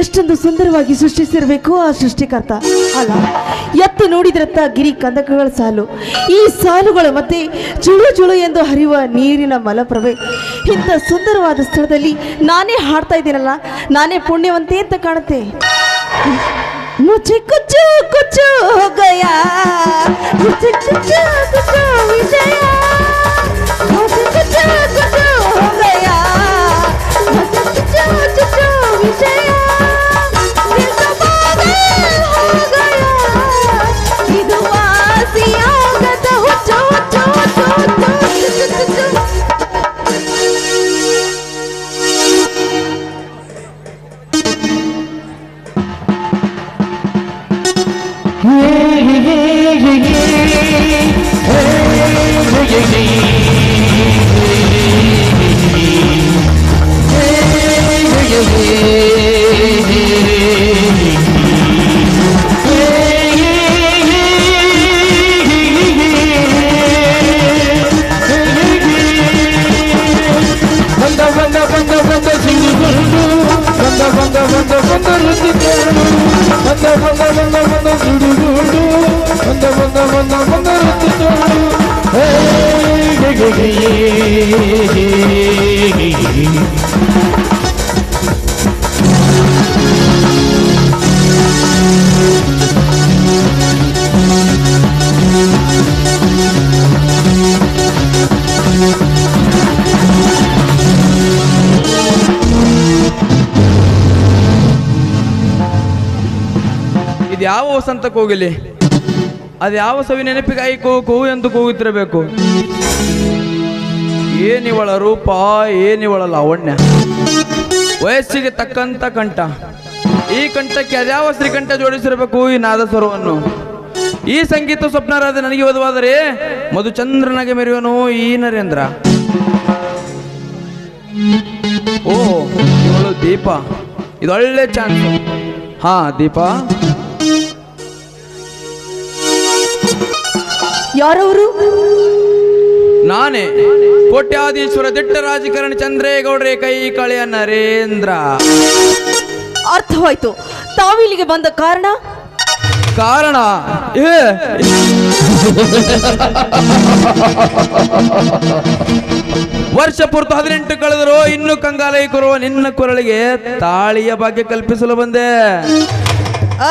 ಎಷ್ಟೊಂದು ಸುಂದರವಾಗಿ ಸೃಷ್ಟಿಸಿರಬೇಕು ಆ ಸೃಷ್ಟಿಕರ್ತ. ಅಲ್ಲ, ಎತ್ತು ನೋಡಿದ್ರತ್ತ ಗಿರಿ ಕಂದಕಗಳ ಸಾಲು. ಈ ಸಾಲುಗಳು ಮತ್ತೆ ಚುಳು ಚುಳು ಎಂದು ಹರಿಯುವ ನೀರಿನ ಮಲಪ್ರಭೆ. ಇಂಥ ಸುಂದರವಾದ ಸ್ಥಳದಲ್ಲಿ ನಾನೇ ಹಾಡ್ತಾ ಇದ್ದೀನಲ್ಲ, ನಾನೇ ಪುಣ್ಯವಂತೆ ಅಂತ ಕಾಣುತ್ತೆ. ಮುಚ್ಚಿ ಕುಚ್ಚು ಕುಚ್ಚು ಗಯಾ ವಿಜಯ. ಯಾವ ವಸಂತ ಕೂಗಲಿ ಅದು ಯಾವ ಸವಿ ನೆನಪಿಗಾಗಿ ಕೂ ಕೂಗು ಎಂದು ಕೂಗುತ್ತಿರಬೇಕು? ಏನಿವಳ ರೂಪ, ಏನಿವಳ ಲಾವಣ್ಯ? ವಯಸ್ಸಿಗೆ ತಕ್ಕಂತ ಕಂಠ. ಈ ಕಂಠಕ್ಕೆ ಅದ್ಯಾವ ಶ್ರೀಕಂಠ ಜೋಡಿಸಿರಬೇಕು ಈ ನಾದಸ್ವರವನ್ನು? ಈ ಸಂಗೀತ ಸ್ವಪ್ನರಾದ ನನಗೆ ಒದವಾದರೆ ಮಧುಚಂದ್ರನಾಗೆ ಮೆರೆಯುವನು ಈ ನರೇಂದ್ರ. ಓ, ಇವಳು ದೀಪ. ಒಳ್ಳೆ ಚಾನ್ಸ್. ಹಾ, ದೀಪ. ಯಾರವರು? ನಾನೇ ಕೋಟ್ಯಾಧೀಶ್ವರ ದಿಟ್ಟ ರಾಜಕಾರಣಿ ಚಂದ್ರೇಗೌಡ್ರೆ ಕೈ ಕಳೆಯ ನರೇಂದ್ರ. ಅರ್ಥವಾಯ್ತು. ತಾವಿಲ್ಲಿಗೆ ಬಂದ ಕಾರಣ? ಕಾರಣ? ಏ. ವರ್ಷ ಪೂರ್ತಿ ಹದಿನೆಂಟು ಕಳೆದರು ಇನ್ನು ಕಂಗಾಲೈ ಕೊರುವ ನಿನ್ನ ಕೊರಳಿಗೆ ತಾಳಿಯ ಭಾಗ್ಯ ಕಲ್ಪಿಸಲು ಬಂದೆ.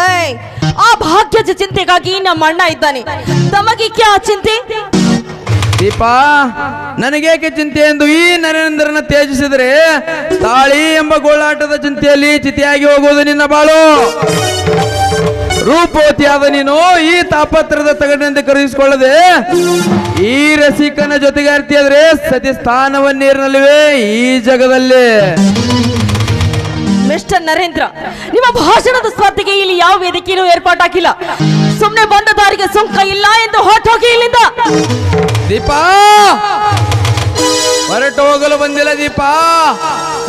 ಏಯ್ ಆ ಭಾಗ್ಯದ ಚಿಂತೆಗಾಗಿ ನಮ್ಮ ಅಣ್ಣ ಇದ್ದಾನೆ. ತಮಗೆ ಕ್ಯಾ ಚಿಂತೆ? ದೀಪಾ, ನನಗೇಕೆ ಚಿಂತೆ ಎಂದು ಈ ನರೇಂದ್ರನ ತ್ಯಜಿಸಿದರೆ ತಾಳಿ ಎಂಬ ಗೋಳಾಟದ ಚಿಂತೆಯಲ್ಲಿ ಚಿತಿಯಾಗಿ ಹೋಗುವುದು ನಿನ್ನ ಬಾಳು. ರೂಪವತಿಯಾದ ನೀನು ಈ ತಾಪತ್ರದ ತಗಡಿನಿಂದ ಕರೆಸಿಕೊಳ್ಳದೆ ಈ ರಸಿಕನ ಜೊತೆಗಾರ್ತಿಯಾದ್ರೆ ಸತಿ ಸ್ಥಾನವನ್ನೇರಿನಲ್ಲಿವೆ ಈ ಜಗದಲ್ಲಿ. ಮಿಸ್ಟರ್ ನರೇಂದ್ರ, ನಿಮ್ಮ ಭಾಷಣದ ಸ್ಪರ್ಧೆಗೆ ಇಲ್ಲಿ ಯಾವ ವೇದಿಕೆಯೂ ಏರ್ಪಾಟಾಗಿಲ್ಲ. ಸುಮ್ಮನೆ ಬಂದ ದಾರಿಗೆ ಸುಂಕ ಇಲ್ಲ ಎಂದು ಹೊರಟೋಗಿ ಇಲ್ಲಿಂದ. ದೀಪಾ! ಹೊರಟು ಹೋಗಲು ಬಂದಿಲ್ಲ ದೀಪಾ!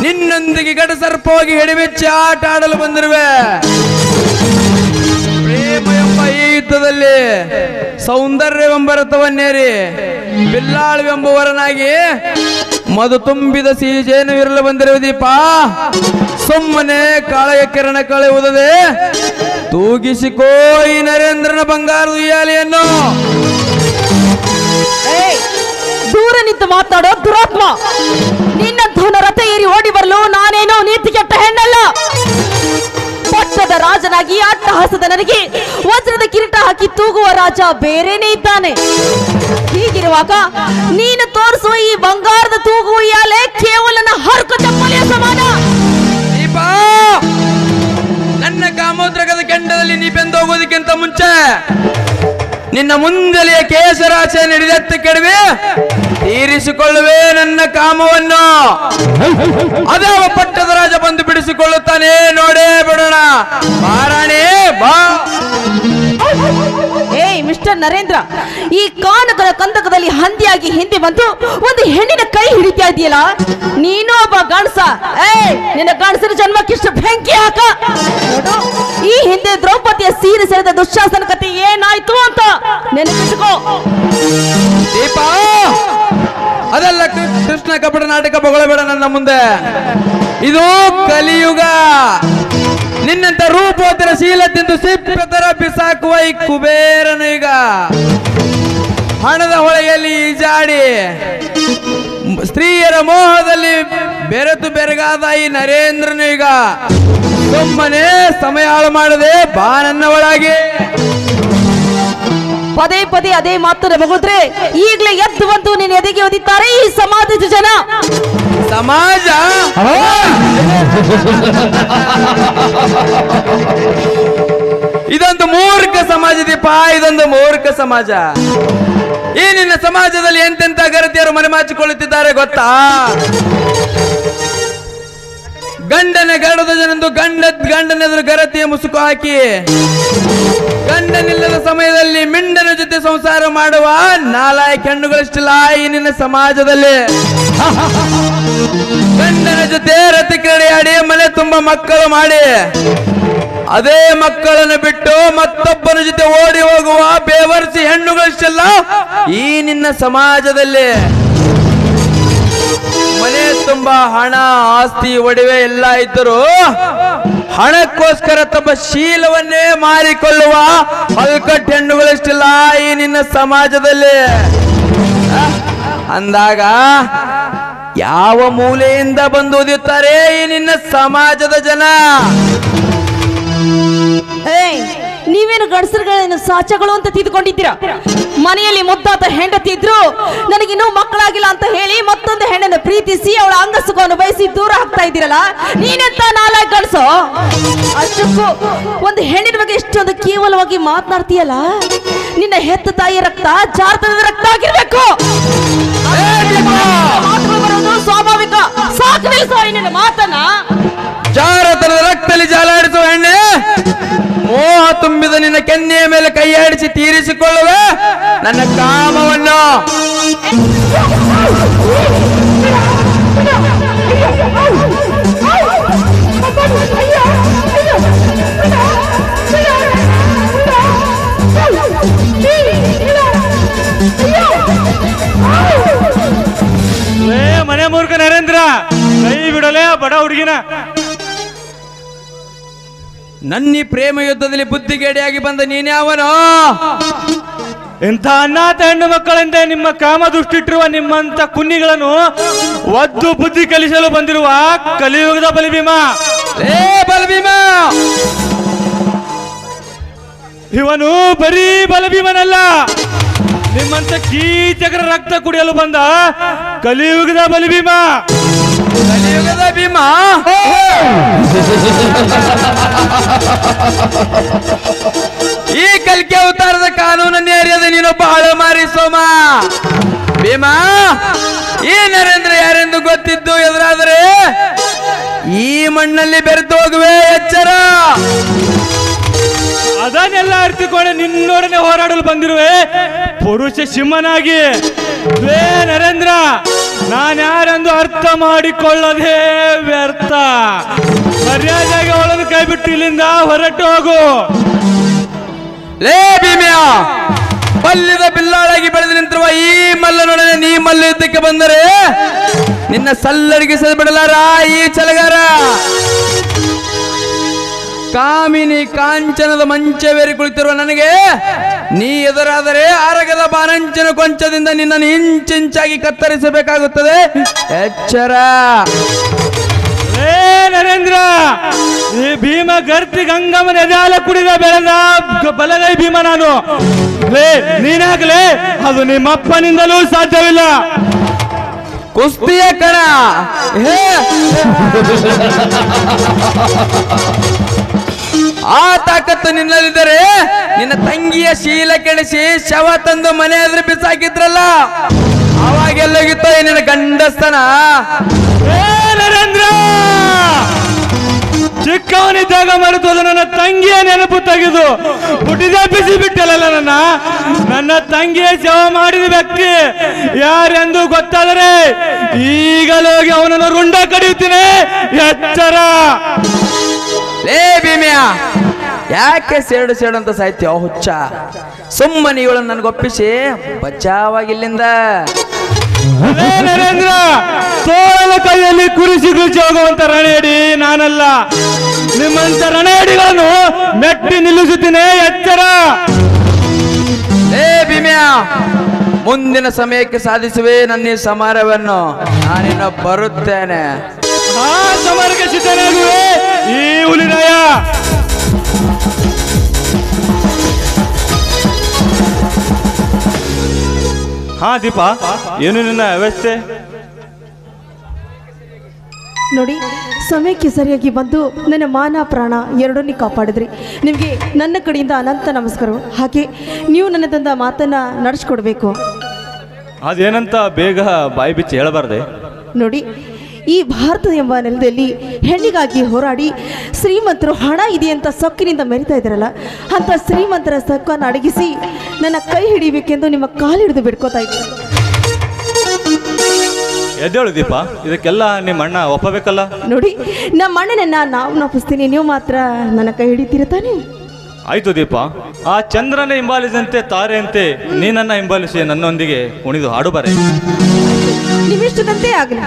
ನಿನ್ನೊಂದಿಗೆ ಗಡ ಸರ್ಪವಾಗಿ ಹಿಡಿಬೆಚ್ಚಿ ಆಟ ಆಡಲು ಬಂದಿರುವೆ. ಪ್ರೇಮ ಎಂಬ ಈ ಯುದ್ಧದಲ್ಲಿ ಸೌಂದರ್ಯವೆಂಬ ರಥವನ್ನೇರಿ ಬಿಲ್ಲಾಳುವೆಂಬುವರನಾಗಿ ಮಧು ತುಂಬಿದ ಸೀಜೇನು ಇರಲು ಬಂದಿರುವ ದೀಪ. ಸುಮ್ಮನೆ ಕಾಳೆಯ ಕಿರಣ ಕಳೆಯುವುದೇ ತೂಗಿಸಿಕೋ ಈ ನರೇಂದ್ರನ ಬಂಗಾರದ ಉಯ್ಯಾಲೆಯನ್ನು. ದೂರ ನಿಂತು ಮಾತಾಡೋ ದುರಾತ್ಮ. ನಿನ್ನಂಥವನ ರಥ ಏರಿ ಓಡಿ ಬರಲು, ನಾನೇನೋ ನೀತಿ ಕೆಟ್ಟ ಹೆಣ್ಣಲ್ಲ. ಪಟ್ಟದ ರಾಜನಾಗಿ ಅಟ್ಟಹಾಸದ ನನಗೆ ವಜ್ರದ ಕಿರೀಟ ಹಾಕಿ ತೂಗುವ ರಾಜ ಬೇರೆನೇ ಇದ್ದಾನೆ. ಹೀಗಿರುವಾಗ ನೀನು ತೋರಿಸುವ ಈ ಬಂಗಾರದ ನಿನ್ನ ಮುಂದಲೆಯ ಕೇಸರಾಚೆ ನಡೆದತ್ತ ಕೆಡವೆ ತೀರಿಸಿಕೊಳ್ಳುವೆ ನನ್ನ ಕಾಮವನ್ನು. ಅದೇ ಪಟ್ಟದ ರಾಜ ಬಂದು ಬಿಡಿಸಿಕೊಳ್ಳುತ್ತಾನೆ ನೋಡೇ ಬಿಡೋಣ. ಮಾರಾಣಿ ಬಾ. ಮಿಸ್ಟರ್ ನರೇಂದ್ರ, ಈ ಕಾನಕರ ಕಂದಕದಲ್ಲಿ ಹಂದಿಯಾಗಿ ಹಿಂದೆ ಬಂದು ಒಂದು ಹೆಣ್ಣಿನ ಕೈ ಹಿಡಿತಾ ಇದೆಯಲ್ಲ? ನೀನು ಒಬ್ಬ ಗಣಸ. ಏಯ್, ನಿನ್ನ ಗಣಸನ ಜನ್ಮಕ್ಕಿಷ್ಟು ಬೆಂಕಿ ಹಾಕ. ಈ ಹಿಂದೆ ದ್ರೌಪದಿಯ ಸೀರೆ ಸೆಳೆದ ದುಶ್ಯಾಸನ ಕತೆ ಏನಾಯ್ತು ಅಂತ ನೆನಪಿಟ್ಕೋ ದೀಪಾ, ಅದೆಲ್ಲ ಕೃಷ್ಣ ಕಪಟ ನಾಟಕ ಬೊಗಳಬೇಡ ನನ್ನ ಮುಂದೆ. ಇದು ಕಲಿಯುಗ. ನಿನ್ನಂತ ರೂಪೋತ್ತರ ಶೀಲ ತಿಂದು ಸಿಪ್ಪೆ ತರ ಬಿಸಾಕುವ ಈ ಕುಬೇರನು ಈಗ. ಹಣದ ಹೊಳೆಯಲ್ಲಿ ಈಜಾಡಿ, ಸ್ತ್ರೀಯರ ಮೋಹದಲ್ಲಿ ಬೆರೆತು ಬೆರಗಾದ ಈ ನರೇಂದ್ರನು ಈಗ. ಸುಮ್ಮನೆ ಸಮಯ ಹಾಳು ಮಾಡದೆ ಬಾ ನನ್ನ ಒಳಗೆ ಪದೇ ಪದೇ ಅದೇ ಮಾತು ಮಗುದ್ರೆ ಈಗಲೇ ಎದ್ದು ಬಂದು ನೀನು ಎದೆಗೆ ಓದಿದ್ದಾರೆ ಈ ಸಮಾಜದ ಜನ. ಸಮಾಜ? ಇದೊಂದು ಮೂರ್ಖ ಸಮಾಜ ದೀಪ ಇದೊಂದು ಮೂರ್ಖ ಸಮಾಜ. ಈ ನಿನ್ನ ಸಮಾಜದಲ್ಲಿ ಎಂತೆಂತ ಗರತಿಯರು ಮನೆಮಾಚಿಕೊಳ್ಳುತ್ತಿದ್ದಾರೆ ಗೊತ್ತಾ? ಗಂಡನ ಗಡದ ಜನಂದು ಗಂಡ ಗಂಡನೆದುರು ಗರತಿಯ ಮುಸುಕು ಹಾಕಿ, ಗಂಡನಿಲ್ಲದ ಸಮಯದಲ್ಲಿ ಮಿಂಡನ ಜೊತೆ ಸಂಸಾರ ಮಾಡುವ ನಾಲಾಯ ಹೆಣ್ಣುಗಳಷ್ಟಿಲ್ಲ ಈ ನಿನ್ನ ಸಮಾಜದಲ್ಲಿ. ಗಂಡನ ಜೊತೆ ರತಿ ಕ್ರೀಡೆಯಾಡಿ ಮನೆ ತುಂಬಾ ಮಕ್ಕಳು ಮಾಡಿ, ಅದೇ ಮಕ್ಕಳನ್ನು ಬಿಟ್ಟು ಮತ್ತೊಬ್ಬನ ಜೊತೆ ಓಡಿ ಹೋಗುವ ಬೇವರ್ಸಿ ಹೆಣ್ಣುಗಳಷ್ಟೆಲ್ಲ ಈ ನಿನ್ನ ಸಮಾಜದಲ್ಲಿ. ಮನೆ ತುಂಬಾ ಹಣ, ಆಸ್ತಿ, ಒಡವೆ ಎಲ್ಲ ಇದ್ದರೂ ಹಣಕ್ಕೋಸ್ಕರ ತಮ್ಮ ಶೀಲವನ್ನೇ ಮಾರಿಕೊಳ್ಳುವ ಹಲ್ಕಟ್ಟು ಹೆಣ್ಣುಗಳಷ್ಟಿಲ್ಲ ಈ ನಿನ್ನ ಸಮಾಜದಲ್ಲಿ. ಅಂದಾಗ ಯಾವ ಮೂಲೆಯಿಂದ ಬಂದು ಉದಿಯುತ್ತಾರೆ ಈ ನಿನ್ನ ಸಮಾಜದ ಜನ? ನೀವೇನು ಗಂಡಸರುಗಳೇನು ಸಾಚಗಳು ಅಂತ ತಿದ್ಕೊಂಡಿದ್ದೀರಾ ಮನೆಯಲ್ಲಿ ಮುದ್ದಾದ ಹೆಂಡತಿ ಇದ್ರು ನನಗಿನ್ನೂ ಮಕ್ಕಳಾಗಿಲ್ಲ ಪ್ರೀತಿಸಿ ಅವಳ ಅಂಗಸುಖವನ್ನು ಬಯಸಿ ದೂರ ಹಾಕ್ತಾ ಇದ್ದೀರಲ್ಲ ನೀನೆಂತ ನಾಲ್ಕು ಕಳಿಸೋ ಅಷ್ಟಕ್ಕೂ ಒಂದು ಹೆಣ್ಣಿನ ಬಗ್ಗೆ ಇಷ್ಟೊಂದು ಕೇವಲವಾಗಿ ಮಾತನಾಡ್ತೀಯಲ್ಲ? ನಿನ್ನ ಹೆತ್ತ ತಾಯಿಯ ರಕ್ತ ಜಾರ್ತದ ರಕ್ತ ಆಗಿರ್ಬೇಕು. ಸ್ವಾಭಾವಿಕ. ಸಾಕು ನಿಲ್ಸೋ ನಿನ್ನ ಮಾತನ್ನ. ಜಾರತನ ರಕ್ತದಲ್ಲಿ ಜಾಲಾಡಿಸುವ ಹೆಣ್ಣೆ ಮೋಹ ತುಂಬಿದ ನಿನ್ನ ಕೆನ್ನೆಯ ಮೇಲೆ ಕೈಯಾಡಿಸಿ ತೀರಿಸಿಕೊಳ್ಳುವೆ ನನ್ನ ಕಾಮವನ್ನು. ಮನೆ ಮೂರ್ಖ ನರೇಂದ್ರ ಕೈ ಬಿಡಲೇ ಬಡ ಹುಡುಗಿನ. ನನ್ನಿ ಪ್ರೇಮ ಯುದ್ಧದಲ್ಲಿ ಬುದ್ಧಿಗೇಡಿಯಾಗಿ ಬಂದ ನೀನ್ಯಾವನೋ? ಇಂಥ ಅನಾಥ ಹೆಣ್ಣು ಮಕ್ಕಳಿಂದ ನಿಮ್ಮ ಕಾಮ ದುಷ್ಟಿಟ್ಟಿರುವ ನಿಮ್ಮಂತ ಕುನ್ನಿಗಳನ್ನು ಒದ್ದು ಬುದ್ಧಿ ಕಲಿಸಲು ಬಂದಿರುವ ಕಲಿಯುಗದ ಬಲಿಭೀಮ. ಏ ಬಲಭೀಮ! ಇವನು ಬರೀ ಬಲಭೀಮನಲ್ಲ. ನಿಮ್ಮಂತ ಕೀಚಕರ ರಕ್ತ ಕುಡಿಯಲು ಬಂದ ಕಲಿಯುಗದ ಬಲಿಭೀಮ. ಕಲಿಯುಗದ ಭೀಮ? ಈ ಕಲ್ಕಿ ಅವತಾರದ ಅರಿಯದ ನೀನೊಬ್ಬ ಹಳಮಾರಿ ಸೋಮ. ಭೀಮಾ ಈ ನರೇಂದ್ರ ಯಾರೆಂದು ಗೊತ್ತಿದ್ದು ಎದುರಾದರೆ ಈ ಮಣ್ಣಲ್ಲಿ ಬೆರೆತು ಹೋಗುವೆ ಎಚ್ಚರ. ಅದನ್ನೆಲ್ಲ ಅರ್ಥಕೊಂಡು ನಿನ್ನೊಡನೆ ಹೋರಾಡಲು ಬಂದಿರುವೆ. ಪುರುಷ ಸಿಂಹನಾಗಿ. ವೇ ನರೇಂದ್ರ ನಾನ್ಯಾರೆಂದು ಅರ್ಥ ಮಾಡಿಕೊಳ್ಳದೆ ವ್ಯರ್ಥ. ಸರಿಯಾಗಿ ಅವಳನ್ನು ಕೈ ಬಿಟ್ಟು ಇಲ್ಲಿಂದ ಹೊರಟು ಹೋಗು. ಲೇ ಭೀಮ್ಯ ಮಲ್ಲಿದ ಬಿಲ್ಲಾಳಾಗಿ ಬೆಳೆದು ನಿಂತಿರುವ ಈ ಮಲ್ಲನೊಡನೆ ನೀ ಮಲ್ಲ ಯುದ್ಧಕ್ಕೆ ಬಂದರೆ ನಿನ್ನ ಸಲ್ಲರಿಗಿಸಲು ಬಿಡಲಾರ ಈ ಚಲಗಾರ. ಕಾಮಿನಿ ಕಾಂಚನದ ಮಂಚವೇರಿ ಕುಳಿತಿರುವ ನನಗೆ ನೀ ಎದುರಾದರೆ ಆರಗದ ಬಾನಂಚನ ಕೊಂಚದಿಂದ ನಿನ್ನನ್ನು ಇಂಚಿಂಚಾಗಿ ಕತ್ತರಿಸಬೇಕಾಗುತ್ತದೆ. ಎಚ್ಚರ. ನರೇಂದ್ರ ಈ ಭೀಮ ಗರ್ತಿ ಗಂಗಮ್ಮನ ಎದೆಯಾಲ ಕುಡಿದ ಬೆಳೆದ ಬಲಗೈ ಭೀಮ ನಾನು. ಲೇ, ನೀನಾಗಲೇ? ಅದು ನಿಮ್ಮಪ್ಪನಿಂದಲೂ ಸಾಧ್ಯವಿಲ್ಲ. ಕುಸ್ತಿಯ ಕಣ. ಆ ತಾಕತ್ತು ನಿನ್ನಲ್ಲಿದ್ದರೆ ನಿನ್ನ ತಂಗಿಯ ಶೀಲ ಕೆಡಿಸಿ ಶವ ತಂದು ಮನೆ ಎದುರು ಬಿಸಾಕಿದ್ರಲ್ಲ. ಅವಾಗೆಲ್ಲೋಗಿತ್ತೋ ನಿನ್ನ ಗಂಡಸ್ತನ? ಚಿಕ್ಕವನಿದ್ದಾಗ ಅದು ನನ್ನ ತಂಗಿಯ ನೆನಪು ತೆಗೆದು ಹುಟ್ಟಿದ ಬಿಸಿ ಬಿಟ್ಟಲ್ಲ ನನ್ನ? ನನ್ನ ತಂಗಿಯ ಸೇವೆ ಮಾಡಿದ ವ್ಯಕ್ತಿ ಯಾರೆಂದು ಗೊತ್ತಾದರೆ ಈಗಲೋಗಿ ಅವನನ್ನು ರುಂಡ ಕಡಿಯುತ್ತೇನೆ ಎಚ್ಚರ. ಲೇ ಭೀಮ್ಯ ಯಾಕೆ ಸೇಡು ಸೇಡು ಅಂತ ಸಾಹಿತ್ಯ ಹುಚ್ಚ? ಸುಮ್ಮನೆ ಇವಳನ್ನು ನನಗೊಪ್ಪಿಸಿ ಬಚಾವಾಗಿಲ್ಲಿಂದ ಇಲ್ಲಿಂದ ನರೇಂದ್ರ ತೋಳನ ಕೈಯಲ್ಲಿ ಕುರಿಸಿ ಕುರಿಸಿ ಹೋಗುವಂತ ರಣಿಯಡಿ ನಾನಲ್ಲ. ನಿಮ್ಮಂತ ರಣೇಡಿಗಳನ್ನು ಮೆಟ್ಟಿ ನಿಲ್ಲಿಸುತ್ತೇನೆ ಎಚ್ಚರ. ಏ ಭೀಮ್ಯಾ ಮುಂದಿನ ಸಮಯಕ್ಕೆ ಸಾಧಿಸುವೆ ನನ್ನ ಈ ಸಮಾರವನ್ನು. ನಾನಿನ್ನ ಬರುತ್ತೇನೆ. ಆ ಸಮರಕ್ಕೆ ಸಿದ್ಧನಾಗುವೆ ಈ ಹುಲಿರಾಯ ಹಾ ದೀಪ ಏನು ನಿನ್ನ ವ್ಯವಸ್ಥೆ? ನೋಡಿ ಸಮಯಕ್ಕೆ ಸರಿಯಾಗಿ ಬಂದು ನನ್ನ ಮಾನ ಪ್ರಾಣ ಎರಡನ್ನೇ ಕಾಪಾಡಿದ್ರಿ. ನಿಮಗೆ ನನ್ನ ಕಡೆಯಿಂದ ಅನಂತ ನಮಸ್ಕಾರ. ಹಾಗೆ ನೀವು ನನ್ನ ತಂದ ಮಾತನ್ನ ನಡೆಸ್ಕೊಡ್ಬೇಕು. ಅದೇನಂತ ಬೇಗ ಬಾಯಿ ಬಿಚ್ಚಿ ಹೇಳಬಾರ್ದೆ? ನೋಡಿ ಈ ಭಾರತ ಎಂಬ ನೆಲದಲ್ಲಿ ಹೆಣ್ಣಿಗಾಗಿ ಹೋರಾಡಿ ಶ್ರೀಮಂತರು ಹಣ ಇದೆ ಅಂತ ಸೊಕ್ಕಿನಿಂದ ಮೆರಿತಾ ಇದ್ದಾರಲ್ಲ ಅಂತ ಶ್ರೀಮಂತರ ಸೊಕ್ಕನ್ನು ಅಡಗಿಸಿ ನನ್ನ ಕೈ ಹಿಡಿಬೇಕೆಂದು ನಿಮ್ಮ ಕಾಲು ಹಿಡಿದು ಬಿಡ್ಕೋತಾ ಇದ್ದೀನಿ ಎದ್ದೇಳು ದೀಪ ಇದಕ್ಕೆಲ್ಲ ನಿಮ್ಮ ಅಣ್ಣ ಒಪ್ಪಬೇಕಲ್ಲ? ನೋಡಿ ನಮ್ಮ ಅಣ್ಣನನ್ನ ನಾವು ನಪ್ಪಿಸ್ತೀನಿ ನೀವು ಮಾತ್ರ ನನ್ನ ಕೈ ಹಿಡಿತೀರ ತಾನೆ? ಆಯ್ತು ದೀಪ. ಆ ಚಂದ್ರನ ಹಿಂಬಾಲಿಸಿದಂತೆ ತಾರೆಯಂತೆ ನೀನನ್ನ ಹಿಂಬಾಲಿಸಿ ನನ್ನೊಂದಿಗೆ ಕುಣಿದು ಹಾಡು ಬರೆ. ನಿಮ್ಮಿಷ್ಟದಂತೆ ಆಗಲಿ.